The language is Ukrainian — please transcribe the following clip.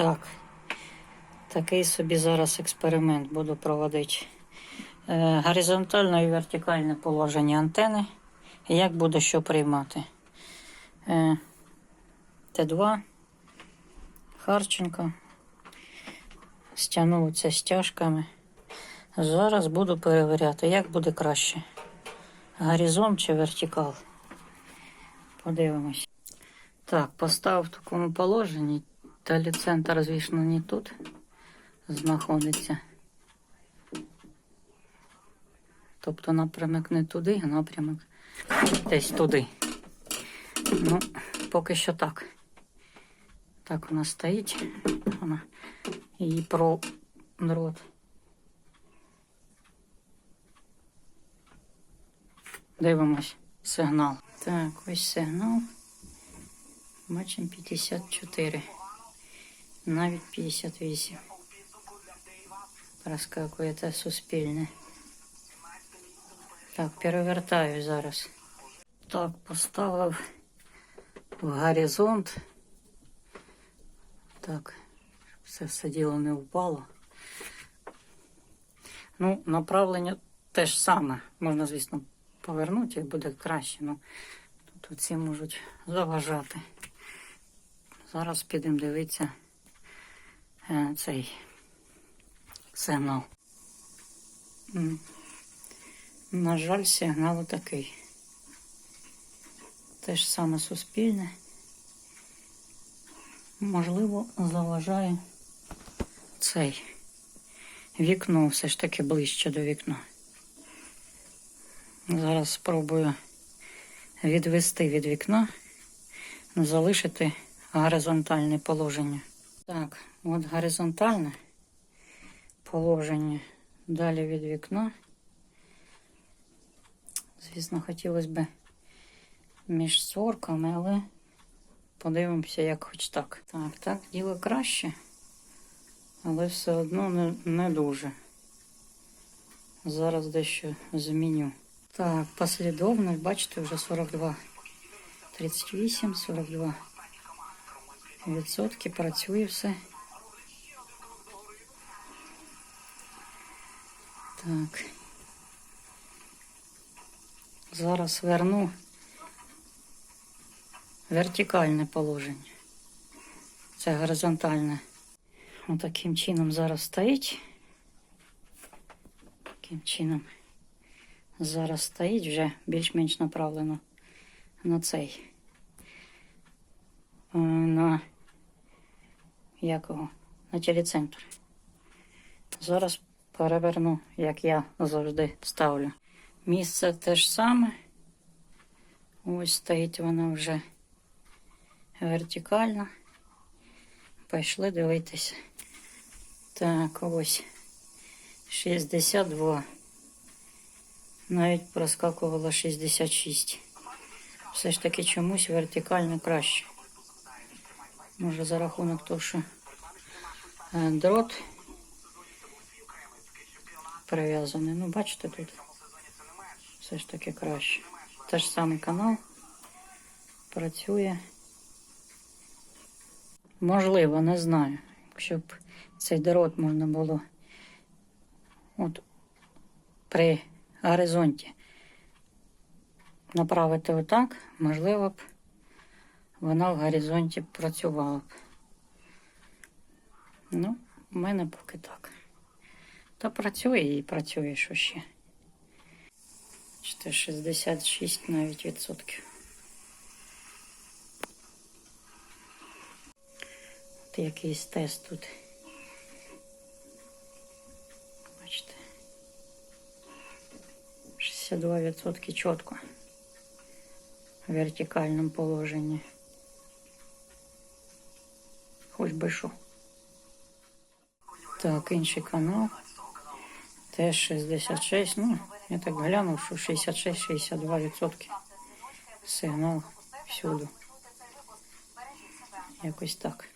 Так. Такий собі зараз експеримент буду проводити. Е, горизонтальне і вертикальне положення антени. Як буде що приймати? Е, Т2, Харченко. Стягнув стяжками. Зараз буду перевіряти, як буде краще. Горизонт чи вертикал. Подивимось. Так, поставив в такому положенні. Телецентр, звісно, не тут знаходиться. Тобто напрямок не туди, а напрямок десь туди. Ну, поки що так. Так вона стоїть. Вона її про дрот. Дивимось сигнал. Так, ось сигнал. Бачимо 54. Навіть 58. Проскакує те суспільне. Так, перевертаю зараз. Так, поставив в горизонт. Так, все все діло не впало. Ну, направлення те ж саме. Можна, звісно, повернути і буде краще. Ну, тут оці можуть заважати. Зараз підемо дивитися цей сигнал. На жаль, сигнал такий. Те ж саме суспільне. Можливо, заважає цей вікно все ж таки ближче до вікна. Зараз спробую відвести від вікна, залишити горизонтальне положення. Так, от горизонтальне положення. Далі від вікна. Звісно, хотілося б між сорками, але подивимося, як хоч так. Так, так, діло краще, але все одно не, не дуже. Зараз дещо зміню. Так, послідовність, бачите, вже 42. 38, 42 відсотки, працює все. Так. Зараз верну вертикальне положення. Це горизонтальне. Отаким чином зараз стоїть. Таким чином зараз стоїть вже більш-менш направлено на цей. Е, На якого? На телецентр. Зараз переверну, як я завжди ставлю. Місце те ж саме. Ось стоїть вона вже вертикально. Пішли дивитися. Так, ось 62. Навіть проскакувало 66. Все ж таки чомусь вертикально краще. Може за рахунок того, що е, дрот прив'язаний. Ну, бачите тут. Все ж таки краще. Те ж самий канал працює. Можливо, не знаю. Якщо б цей дрот можна було от при горизонті направити отак, можливо б вона в горизонті працювала б. Ну, в мене поки так. Та працює і працює що ще. Чи 66 навіть відсотків. От якийсь тест тут. Бачите. 62 відсотки чітко. В вертикальному положенні. Хоч би що. Так, інший канал. Теж 66. Ну, я так глянув, що 66-62 відсотки. Сигнал всюди. Якось так.